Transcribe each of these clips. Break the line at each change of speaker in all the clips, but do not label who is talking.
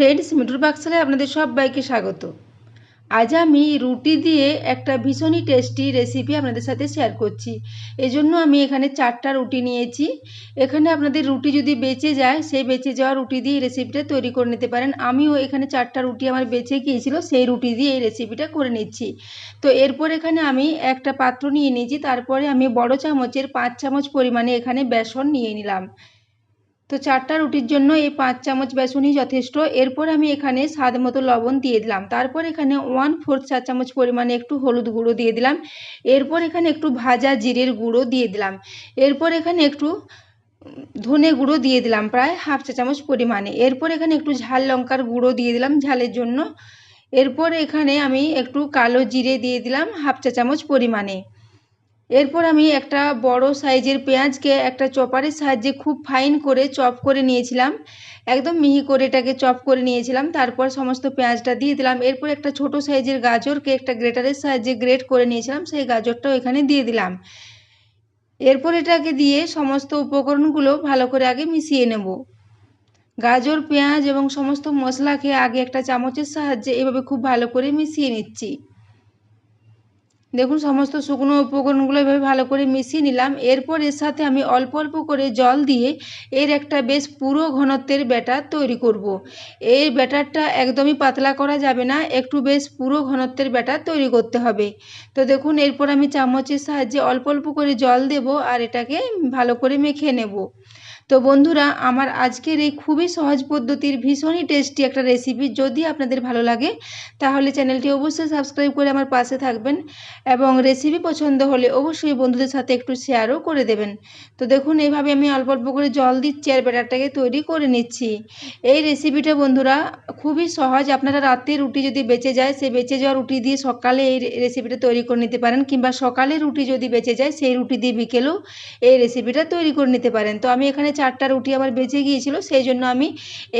Friends মিঠুর পাকশালায় আপনাদের সবাইকে স্বাগত। আজ আমি রুটি দিয়ে একটা ভীষণই টেস্টি রেসিপি আপনাদের সাথে শেয়ার করছি। এজন্য আমি এখানে চারটা রুটি নিয়েছি। এখানে আপনাদের রুটি যদি বেঁচে যায়, সেই বেঁচে যাওয়া রুটি দিয়ে এই রেসিপিটা তৈরি করে নিতে পারেন। আমিও এখানে চারটা রুটি আমার বেঁচে গিয়েছিল, সেই রুটি দিয়ে এই রেসিপিটা করে নিচ্ছি। তো এরপর এখানে আমি একটা পাত্র নিয়ে নিয়েছি। তারপরে আমি বড় চামচের পাঁচ চামচ পরিমাণে এখানে বেসন নিয়ে নিলাম। তো চারটা রুটির জন্য এই পাঁচ চামচ বেসনই যথেষ্ট। এরপর আমি এখানে স্বাদ মতো লবণ দিয়ে দিলাম। তারপর এখানে ওয়ান ফোর্থ চা চামচ পরিমাণে একটু হলুদ গুঁড়ো দিয়ে দিলাম। এরপর এখানে একটু ভাজা জিরের গুঁড়ো দিয়ে দিলাম। এরপর এখানে একটু ধনে গুঁড়ো দিয়ে দিলাম প্রায় হাফ চা চামচ পরিমাণে। এরপর এখানে একটু ঝাল লঙ্কার গুঁড়ো দিয়ে দিলাম ঝালের জন্য। এরপর এখানে আমি একটু কালো জিরে দিয়ে দিলাম হাফ চা চামচ পরিমাণে। এরপর আমি একটা বড় সাইজের পেঁয়াজকে একটা চপারের সাহায্যে খুব ফাইন করে চপ করে নিয়েছিলাম। একদম মিহি করে এটাকে চপ করে নিয়েছিলাম। তারপর সমস্ত পেঁয়াজটা দিয়ে দিলাম। এরপর একটা ছোট সাইজের গাজরকে একটা গ্রেটারের সাহায্যে গ্রেট করে নিয়েছিলাম। সেই গাজরটাও এখানে দিয়ে দিলাম। এরপর এটাকে দিয়ে সমস্ত উপকরণগুলো ভালো করে আগে মিশিয়ে নেব। গাজর, পেঁয়াজ এবং সমস্ত মশলাকে আগে একটা চামচের সাহায্যে এভাবে খুব ভালো করে মিশিয়ে নিচ্ছি। দেখুন, সমস্ত শুকনো উপকরণগুলো এভাবে ভালো করে মিশিয়ে নিলাম। এরপর এর সাথে আমি অল্প অল্প করে জল দিয়ে এর একটা বেশ পুরো ঘনত্বের ব্যাটার তৈরি করব। এই ব্যাটারটা একদমই পাতলা করা যাবে না, একটু বেশ পুরো ঘনত্বের ব্যাটার তৈরি করতে হবে। তো দেখুন, এরপর আমি চামচের সাহায্যে অল্প অল্প করে জল দেব আর এটাকে ভালো করে মেখে নেব। তো বন্ধুরা, আমার আজকের এই খুবই সহজ পদ্ধতির ভীষণই টেস্টি একটা রেসিপি যদি আপনাদের ভালো লাগে, তাহলে চ্যানেলটি অবশ্যই সাবস্ক্রাইব করে আমার পাশে থাকবেন এবং রেসিপি পছন্দ হলে অবশ্যই বন্ধুদের সাথে একটু শেয়ারও করে দেবেন। তো দেখুন, এইভাবে আমি অল্প অল্প করে জল দিচ্ছি আর ব্যাটারটাকে তৈরি করে নিচ্ছি। এই রেসিপিটা বন্ধুরা, খুবই সহজ। আপনারা রাতে রুটি যদি বেঁচে যায়, সেই বেঁচে যাওয়া রুটি দিয়ে সকালে এই রেসিপিটা তৈরি করে নিতে পারেন কিংবা সকালে রুটি যদি বেঁচে যায়, সেই রুটি দিয়ে বিকেলেও এই রেসিপিটা তৈরি করে নিতে পারেন। তো আমি এখানে চারটা রুটি আমার বেঁচে গিয়েছিল, সেই জন্য আমি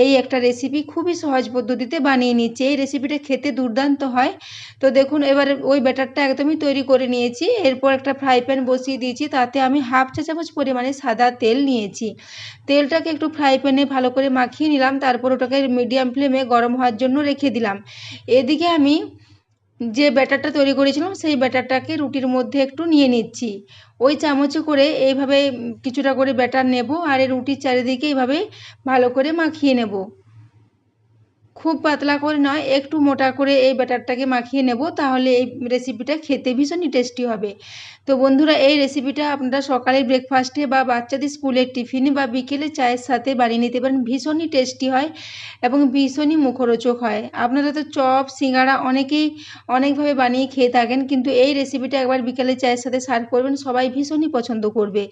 এই একটা রেসিপি খুবই সহজ পদ্ধতিতে বানিয়ে নিচ্ছি। এই রেসিপিটা খেতে দুর্দান্ত হয়। তো দেখুন, এবার ওই ব্যাটারটা একদমই তৈরি করে নিয়েছি। এরপর একটা ফ্রাই প্যান বসিয়ে দিয়েছি, তাতে আমি হাফ চা চামচ পরিমাণে সাদা তেল নিয়েছি। তেলটাকে একটু ফ্রাই প্যানে ভালো করে মাখিয়ে নিলাম, তারপর ওটাকে মিডিয়াম ফ্লেমে গরম হওয়ার জন্য রেখে দিলাম। এদিকে আমি যে ব্যাটারটা তৈরি করেছিলাম, সেই ব্যাটারটাকে রুটির মধ্যে একটু নিয়ে নিচ্ছি। ওই চামচে করে এইভাবে কিছুটা করে ব্যাটার নেব আর এই রুটির চারিদিকে এইভাবে ভালো করে মাখিয়ে নেব। খুব পাতলা করে নয়, একটু মোটা করে এই ব্যাটারটাকে মাখিয়ে নেব, তাহলে এই রেসিপিটা খেতে ভীষণই টেস্টি হবে। তো বন্ধুরা, এই রেসিপিটা আপনারা সকালের ব্রেকফাস্টে বা বাচ্চাদের স্কুলের টিফিনে বা বিকেলে চায়ের সাথে বানিয়ে নিতে পারেন, ভীষণই টেস্টি হয় এবং ভীষণই মুখরোচক হয়। আপনারা তো চপ সিঙ্গাড়া অনেকেই অনেকভাবে বানিয়ে খেয়ে থাকেন, কিন্তু এই রেসিপিটা একবার বিকেলে চায়ের সাথে সার্ভ করবেন, সবাই ভীষণই পছন্দ করবে।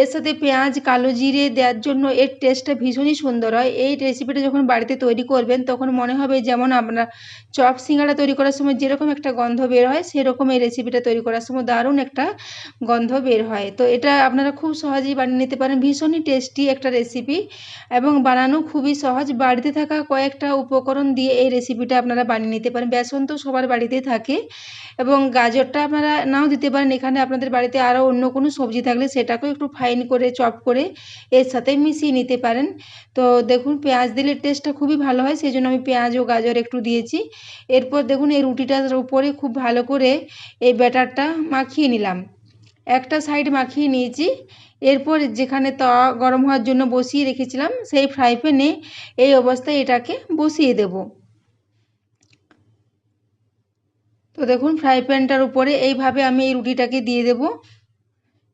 এর সাথে পেঁয়াজ, কালো জিরে দেওয়ার জন্য এর টেস্টটা ভীষণই সুন্দর হয়। এই রেসিপিটা যখন বাড়িতে তৈরি করবেন, তখন মনে হবে যেমন আমরা চপ সিঙ্গাড়া তৈরি করার সময় যেরকম একটা গন্ধ বের হয়, সেরকম এই রেসিপিটা তৈরি করার সময় দারুণ একটা গন্ধ বের হয়। তো এটা আপনারা খুব সহজেই বানিয়ে নিতে পারেন। ভীষণই টেস্টি একটা রেসিপি এবং বানানো খুবই সহজ। বাড়িতে থাকা কয়েকটা উপকরণ দিয়ে এই রেসিপিটা আপনারা বানিয়ে নিতে পারেন। বেসন তো সবার বাড়িতেই থাকে এবং গাজরটা আপনারা নাও দিতে পারেন। এখানে আপনাদের বাড়িতে আরও অন্য কোনো সবজি থাকলে সেটাকেও একটু ফাইন করে চপ করে এর সাথে মিশিয়ে নিতে পারেন। তো দেখুন, পেঁয়াজ দিলে টেস্টটা খুবই ভালো হয়। সেই জন্য আমি পেঁয়াজ ও গাজর একটু দিয়েছি। এরপর দেখুন এই রুটিটার উপরে খুব ভালো করে এই ব্যাটারটা মাখিয়ে নিলাম। একটা সাইড মাখিয়ে নিয়েছি। এরপর যেখানে তাওয়া গরম হওয়ার জন্য বসিয়ে রেখেছিলাম, সেই ফ্রাই প্যানে এই অবস্থায় এটাকে বসিয়ে দেব। তো দেখুন ফ্রাই প্যানটার উপরে এইভাবে আমি এই রুটিটাকে দিয়ে দেব।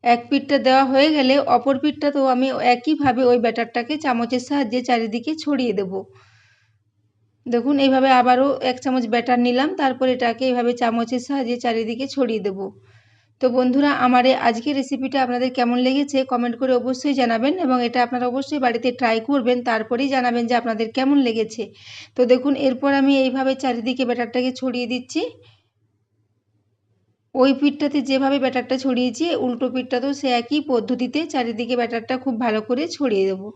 এক পিঠটা দেওয়া হয়ে গেলে অপর পিঠটা তো আমি একইভাবে ওই ব্যাটারটাকে চামচের সাহায্যে চারিদিকে ছড়িয়ে দেব। দেখুন, এইভাবে আবারও এক চামচ ব্যাটার নিলাম, তারপর এটাকে এইভাবে চামচের সাহায্যে চারিদিকে ছড়িয়ে দেব। তো বন্ধুরা, আমার এই আজকের রেসিপিটা আপনাদের কেমন লেগেছে কমেন্ট করে অবশ্যই জানাবেন এবং এটা আপনারা অবশ্যই বাড়িতে ট্রাই করবেন, তারপরেই জানাবেন যে আপনাদের কেমন লেগেছে। তো দেখুন, এরপর আমি এইভাবে চারিদিকে ব্যাটারটাকে ছড়িয়ে দিচ্ছি। ওই পিঠটাতে যেভাবে ব্যাটারটা ছড়িয়েছি, উল্টো পিঠটাতেও সে একই পদ্ধতিতে চারিদিকে ব্যাটারটা খুব ভালো করে ছড়িয়ে দেবো।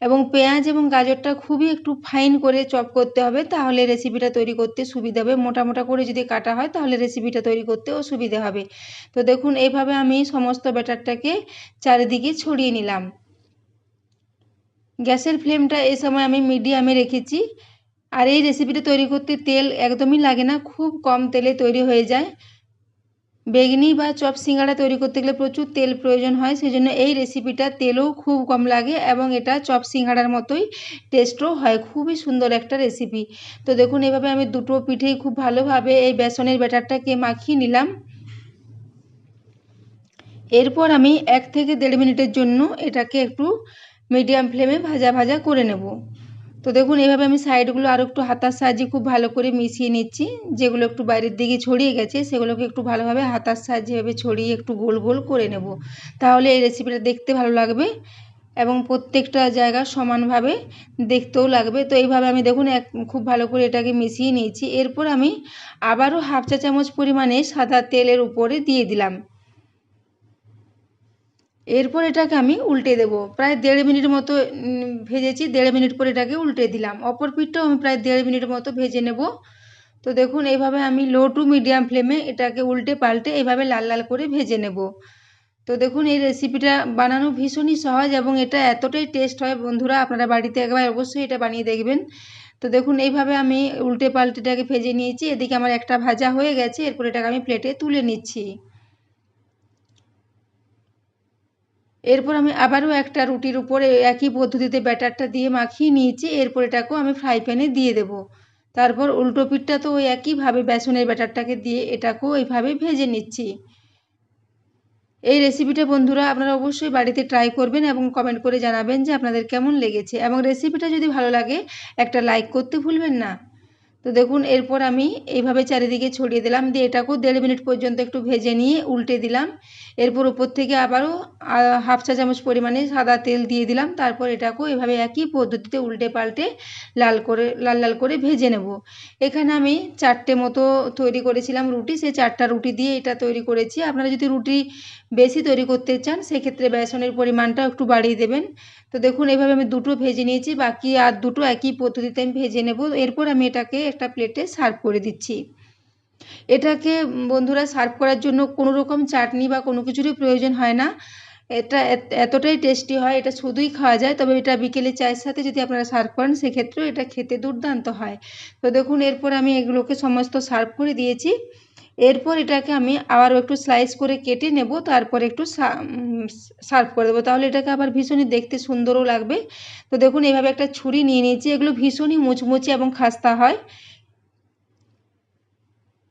এবং পেঁয়াজ এবং গাজরটা খুবই একটু ফাইন করে চপ করতে হবে, তাহলে রেসিপিটা তৈরি করতে সুবিধা হবে। মোটা মোটা করে যদি কাটা হয়, তাহলে রেসিপিটা তৈরি করতেও সুবিধা হবে। তো দেখুন এইভাবে আমি সমস্ত ব্যাটারটাকে চারিদিকে ছড়িয়ে নিলাম। গ্যাসের ফ্লেমটা এই সময় আমি মিডিয়ামে রেখেছি। আর এই রেসিপিটা তৈরি করতে তেল একদমই লাগে না, খুব কম তেলে তৈরি হয়ে যায়। বেগনি বা চপ সিঙ্গাড়া তৈরি করতে গেলে প্রচুর তেল প্রয়োজন হয় সেই জন্য এই রেসিপিটা তেলও খুব কম লাগে এবং এটা চপ সিঙ্গাড়ার মতোই টেস্টও হয়। খুবই সুন্দর একটা রেসিপি তো দেখুন, এভাবে আমি দুটো পিঠেই খুব ভালোভাবে এই বেসনের ব্যাটারটাকে মাখিয়ে নিলাম। এরপর আমি এক থেকে দেড় মিনিটের জন্য এটাকে একটু মিডিয়াম ফ্লেমে ভাজা ভাজা করে নেব। তো দেখুন, এভাবে আমি সাইডগুলো আরও একটু হাতার সাহায্যে খুব ভালো করে মিশিয়ে নিচ্ছি। যেগুলো একটু বাইরের দিকে ছড়িয়ে গেছে, সেগুলোকে একটু ভালোভাবে হাতার সাহায্যে এভাবে ছড়িয়ে একটু গোল গোল করে নেব। তাহলে এই রেসিপিটা দেখতে ভালো লাগবে এবং প্রত্যেকটা জায়গা সমানভাবে দেখতেও লাগবে। তো এইভাবে আমি দেখুন, এক খুব ভালো করে এটাকে মিশিয়ে নিয়েছি। এরপর আমি আবারও হাফ চা চামচ পরিমাণে সাদা তেলের উপরে দিয়ে দিলাম। এরপর এটাকে আমি উল্টে দেব। প্রায় দেড় মিনিট মতো ভেজেছি, দেড় মিনিট পর এটাকে উল্টে দিলাম। অপর পিঠটাও আমি প্রায় দেড় মিনিট মতো ভেজে নেব। তো দেখুন, এইভাবে আমি লো টু মিডিয়াম ফ্লেমে এটাকে উল্টে পাল্টে এইভাবে লাল লাল করে ভেজে নেব। তো দেখুন, এই রেসিপিটা বানানো ভীষণই সহজ এবং এটা এতটাই টেস্ট হয় বন্ধুরা, আপনারা বাড়িতে একবার অবশ্যই এটা বানিয়ে দেখবেন। তো দেখুন, এইভাবে আমি উল্টে পাল্টেটাকে ভেজে নিয়েছি। এদিকে আমার একটা ভাজা হয়ে গেছে, এরপর এটাকে আমি প্লেটে তুলে নিচ্ছি। এরপর আমি আবারও একটা রুটির উপরে একই পদ্ধতিতে ব্যাটারটা দিয়ে মাখিয়ে নিয়েছি, এরপর এটাকেও আমি ফ্রাই প্যানে দিয়ে দেব। তারপর উল্টো পিঠটা তো ওই একইভাবে বেসনের ব্যাটারটাকে দিয়ে এটাকেও এইভাবে ভেজে নিচ্ছি। এই রেসিপিটা বন্ধুরা আপনারা অবশ্যই বাড়িতে ট্রাই করবেন এবং কমেন্ট করে জানাবেন যে আপনাদের কেমন লেগেছে। এবং রেসিপিটা যদি ভালো লাগে, একটা লাইক করতে ভুলবেন না। তো দেখুন, এরপর আমি এইভাবে চারিদিকে ছড়িয়ে দিলাম। দিয়ে এটাকেও দেড় মিনিট পর্যন্ত একটু ভেজে নিয়ে উল্টে দিলাম। এরপর উপর থেকে আবারও হাফ চা চামচ পরিমাণে সাদা তেল দিয়ে দিলাম। তারপর এটাকেও এভাবে একই পদ্ধতিতে উল্টে পাল্টে লাল করে, লাল লাল করে ভেজে নেব। এখানে আমি চারটে মতো তৈরি করেছিলাম রুটি। সেই চারটা রুটি দিয়ে এটা তৈরি করেছি। আপনারা যদি রুটি বেশি তৈরি করতে চান, সেক্ষেত্রে বেসনের পরিমাণটা একটু বাড়িয়ে দেবেন। তো দেখুন এইভাবে আমি দুটো ভেজে নিয়েছি। বাকি আর দুটো একই পদ্ধতিতে আমি ভেজে নেব। এরপর আমি এটাকে একটা প্লেটে সার্ভ করে দিচ্ছি। এটাকে বন্ধুরা সার্ভ করার জন্য কোনো রকম চাটনি বা কোনো কিছুরই প্রয়োজন হয় না। এটা এতটাই টেস্টি হয়, এটা শুধুই খাওয়া যায়। তবে এটা বিকেলে চায়ের সাথে যদি আপনারা সার্ভ করেন, সেক্ষেত্রেও এটা খেতে দুর্দান্ত হয়। তো দেখুন, এরপর আমি এগুলোকে সমস্ত সার্ভ করে দিয়েছি। এরপর এটাকে আমি আবারও একটু স্লাইস করে কেটে নেব, তারপর একটু সার্ভ করে দেবো। তাহলে এটাকে আবার ভীষণই দেখতে সুন্দরও লাগবে। তো দেখুন এইভাবে একটা ছুরি নিয়ে নিয়েছি। এগুলো ভীষণই মুচমুচে এবং খাস্তা হয়।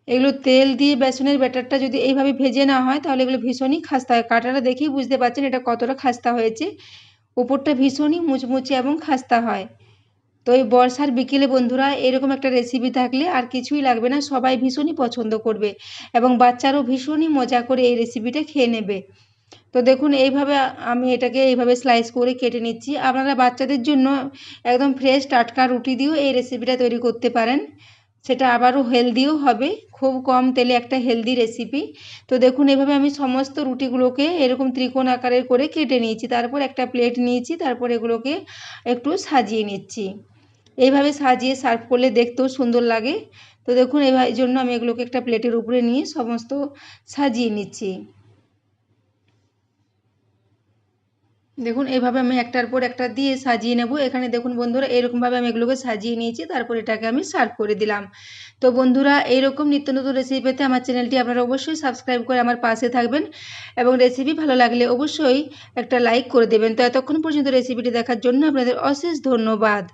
এগুলো তেল দিয়ে বেসনের ব্যাটারটা যদি এইভাবে ভেজে না হয়, তাহলে এগুলো ভীষণই খাস্তা হয়। কাটাটা দেখেই বুঝতে পারছেন এটা কতটা খাস্তা হয়েছে। উপরটা ভীষণই মুচমুচে এবং খাস্তা হয়। তো এই বর্ষার বিকেলে বন্ধুরা এরকম একটা রেসিপি থাকলে আর কিছুই লাগবে না, সবাই ভীষণই পছন্দ করবে এবং বাচ্চারও ভীষণই মজা করে এই রেসিপিটা খেয়ে নেবে। তো দেখুন, এইভাবে আমি এটাকে এইভাবে স্লাইস করে কেটে নিচ্ছি। আপনারা বাচ্চাদের জন্য একদম ফ্রেশ টাটকা রুটি দিয়েও এই রেসিপিটা তৈরি করতে পারেন। সেটা আবারও হেলদিও হবে, খুব কম তেলে একটা হেলদি রেসিপি তো দেখুন এভাবে আমি সমস্ত রুটিগুলোকে এরকম ত্রিকোণ আকারের করে কেটে নিয়েছি। তারপর একটা প্লেট নিয়েছি, তারপর এগুলোকে একটু সাজিয়ে নিচ্ছি। এইভাবে সাজিয়ে সার্ভ করলে দেখতেও সুন্দর লাগে। তো দেখুন এই জন্য আমি এগুলোকে একটা প্লেটের উপরে নিয়ে সমস্ত সাজিয়ে নিচ্ছি। দেখুন এইভাবে আমি একটার পর একটা দিয়ে সাজিয়ে নেব। এখানে দেখুন বন্ধুরা, এরকমভাবে আমি এগুলোকে সাজিয়ে নিয়েছি, তারপর এটাকে আমি সার্ভ করে দিলাম। তো বন্ধুরা, এইরকম নিত্য নতুন রেসিপি পেতে আমার চ্যানেলটি আপনারা অবশ্যই সাবস্ক্রাইব করে আমার পাশে থাকবেন এবং রেসিপি ভালো লাগলে অবশ্যই একটা লাইক করে দেবেন। তো এতক্ষণ পর্যন্ত রেসিপিটি দেখার জন্য আপনাদের অশেষ ধন্যবাদ।